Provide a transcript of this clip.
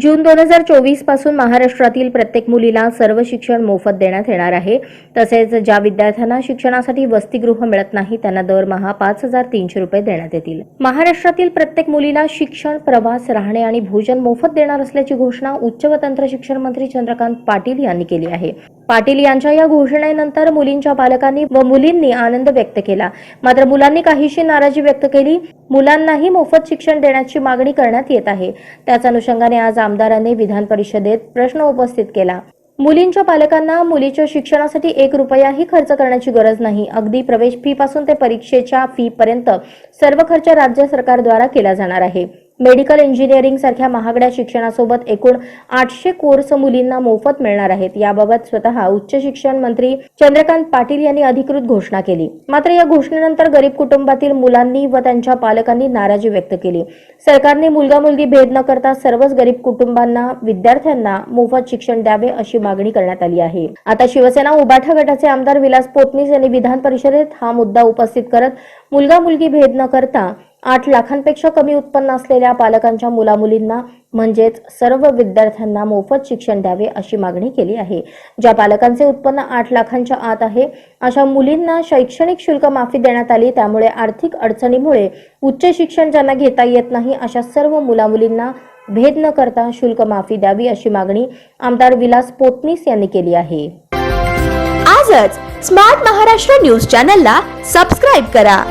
जून दोन हजार चोवीसपासून महाराष्ट्रातील प्रत्येक मुलीला सर्व शिक्षण मोफत देण्यात येणार आहे. तसेच ज्या विद्यार्थ्यांना शिक्षणासाठी वसतिगृह मिळत नाही त्यांना दरमहा पाच हजार तीनशे रुपये देण्यात येतील. महाराष्ट्रातील प्रत्येक मुलीला शिक्षण प्रवास राहणे आणि भोजन मोफत देणार असल्याची घोषणा उच्च व तंत्र शिक्षण मंत्री चंद्रकांत पाटील यांनी केली आहे. पाटील यांच्या या घोषणेनंतर मुलींच्या पालकांनी व मुलींनी आनंद व्यक्त केला. मात्र मुलांनी काहीशी नाराजी व्यक्त केली. मुलांनाही मोफत शिक्षण देण्याची मागणी करण्यात येत आहे. त्याच अनुषंगाने आज आमदारांनी विधान परिषदेत प्रश्न उपस्थित केला. मुलींच्या पालकांना मुलीच्या शिक्षणासाठी एक रुपयाही खर्च करण्याची गरज नाही. अगदी प्रवेश फी पासून ते परीक्षेच्या फी पर्यंत सर्व खर्च राज्य सरकारद्वारा केला जाणार आहे. मेडिकल इंजिनिअरिंग सारख्या महागड्या शिक्षणासोबत एकूण आठशे कोर्स मुलींना मोफत मिळणार आहेत. याबाबत स्वतः उच्च शिक्षण मंत्री चंद्रकांत पाटील यांनी अधिकृत घोषणा केली. मात्र या घोषणेनंतर गरीब कुटुंबातील मुलांनी व त्यांच्या पालकांनी नाराजी व्यक्त केली. सरकारने मुलगा मुलगी भेद न करता सर्वच गरीब कुटुंबांना विद्यार्थ्यांना मोफत शिक्षण द्यावे अशी मागणी करण्यात आली आहे. आता शिवसेना उबाठा गटाचे आमदार विलास पोतनीस यांनी विधान परिषदेत हा मुद्दा उपस्थित करत मुलगा मुलगी भेद न करता आठ लाखांपेक्षा कमी उत्पन्न असलेल्या पालकांच्या मुलामुलींना म्हणजेच सर्व विद्यार्थ्यांना मोफत शिक्षण द्यावे अशी मागणी केली आहे. ज्या पालकांचे उत्पन्न आठ लाखांच्या आत आहे अशा मुलींना शैक्षणिक शुल्क माफी देण्यात आली त्यामुळे आर्थिक अडचणीमुळे उच्च शिक्षण ज्यांना घेता येत नाही अशा सर्व मुलामुलींना भेद न करता शुल्क माफी द्यावी अशी मागणी आमदार विलास पोतनीस यांनी केली आहे. आजच स्मार्ट महाराष्ट्र न्यूज चॅनलला सबस्क्राईब करा.